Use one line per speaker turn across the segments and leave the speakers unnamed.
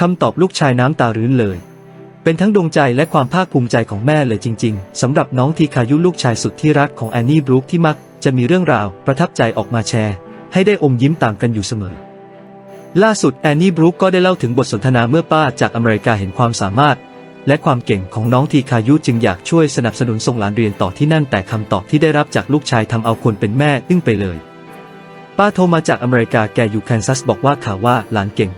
คำตอบลูกชายน้ำตารื้นเลย เป็นทั้งดวงใจและความภาคภูมิใจของแม่เลยจริง ๆสำหรับน้องทีคายุลูกชายสุดที่รักของแอนนี่บรูคที่มัก จะมีเรื่องราวประทับใจออกมาแชร์ ให้ได้อมยิ้มต่างกันอยู่เสมอ ล่าสุดแอนนี่บรูคก็ได้เล่าถึงบทสนทนาเมื่อป้าจากอเมริกาเห็นความสามารถ และความเก่งของน้องทีคายุจึงอยากช่วยสนับสนุนส่งหลานเรียนต่อที่นั่นแต่คำตอบที่ได้รับจากลูกชายทำเอาคนเป็นแม่อึ้งไปเลย ป้าโทรมาจากอเมริกาแกอยู่แคนซัสบอกว่าข่าวว่าหลานเก่ง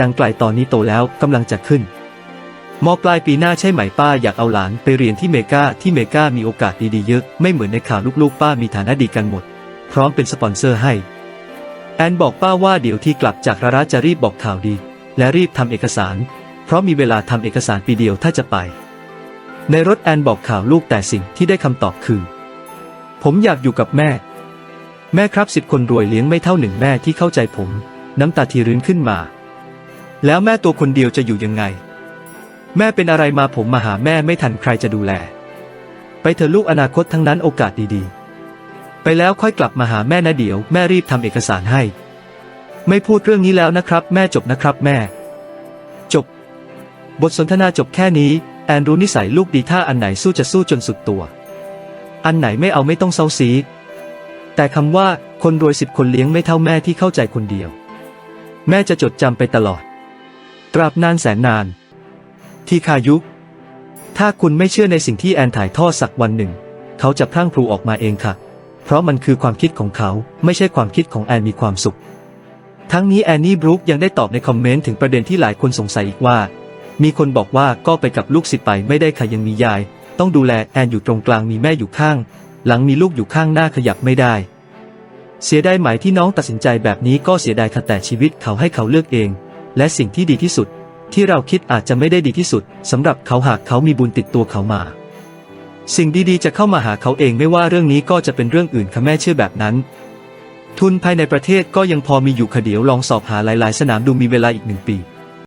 ดังไกลตอนนี้โตแล้วกำลังจะขึ้นมปลายปีหน้าใช่ไหมป้าอยากเอาหลานไปเรียนที่เมกาที่เมกามีโอกาสดีๆเยอะ ไม่เหมือนในข่าวลูกๆ ป้ามีฐานะดีกันหมด พร้อมเป็นสปอนเซอร์ให้ แอนบอกป้าว่าเดี๋ยวที่กลับจากราระจะรีบบอกข่าวดี และรีบทำเอกสาร เพราะมีเวลาทำเอกสารปีเดียวถ้าจะไป ในรถแอนบอกข่าวลูกแต่สิ่งที่ได้คำตอบคือ ผมอยากอยู่กับแม่ แม่ครับสิบคนรวยเลี้ยงไม่เท่าหนึ่งแม่ที่เข้าใจผม น้ำตาทีรื้นขึ้นมา แล้วแม่ตัวคนเดียวจะอยู่ยังไง แม่เป็นอะไรมาผมมาหาแม่ไม่ทันใครจะดูแล ไปเถอะลูกอนาคตทั้งนั้นโอกาสดีๆ ไปแล้วค่อยกลับมาหาแม่นะเดี๋ยว แม่รีบทำเอกสารให้ ไม่พูดเรื่องนี้แล้วนะครับ แม่จบนะครับแม่ จบ บทสนทนาจบแค่นี้ แอนรู้นิสัยลูกดีถ้าอันไหนสู้จะสู้จนสุดตัว อันไหนไม่เอาไม่ต้องเซาซีแต่คำว่าคนรวยสิบคนเลี้ยงไม่เท่าแม่ที่เข้าใจคนเดียว แม่จะจดจำไปตลอด ตราบนานแสนนาน ที่คายุ ถ้าคุณไม่เชื่อในสิ่งที่แอนถ่ายทอดสักวันหนึ่ง เขาจะพรั่งพรูออกมาเองค่ะ เพราะมันคือความคิดของเขาไม่ใช่ความคิดของแอนมีความสุข ทั้งนี้แอนนี่บรูคยังได้ตอบในคอมเมนต์ถึงประเด็นที่หลายคนสงสัยอีกว่า มีคนบอกว่าก็ไปกับลูกศิษย์ไปไม่ได้ค่ะยังมียาย ต้องดูแลแอนอยู่ตรงกลางมีแม่อยู่ข้าง หลังมีลูกอยู่ข้างหน้าขยับไม่ได้เสียดายไหมที่น้องตัดสินใจแบบนี้ก็เสียดายค่ะแต่ชีวิตเขาให้เขาเลือกเอง และสิ่งที่ดีที่สุด ที่เราคิดอาจจะไม่ได้ดีที่สุดสำหรับเขาหากเขามีบุญติดตัวเขามา สิ่งดีๆ จะเข้ามาหาเขาเองไม่ว่าเรื่องนี้ก็จะเป็นเรื่องอื่นค่ะแม่เชื่อแบบนั้น ทุนภายในประเทศก็ยังพอมีอยู่ค่ะเดี๋ยวลองสอบหาหลาย ๆ สนามดูมีเวลาอีกหนึ่งปี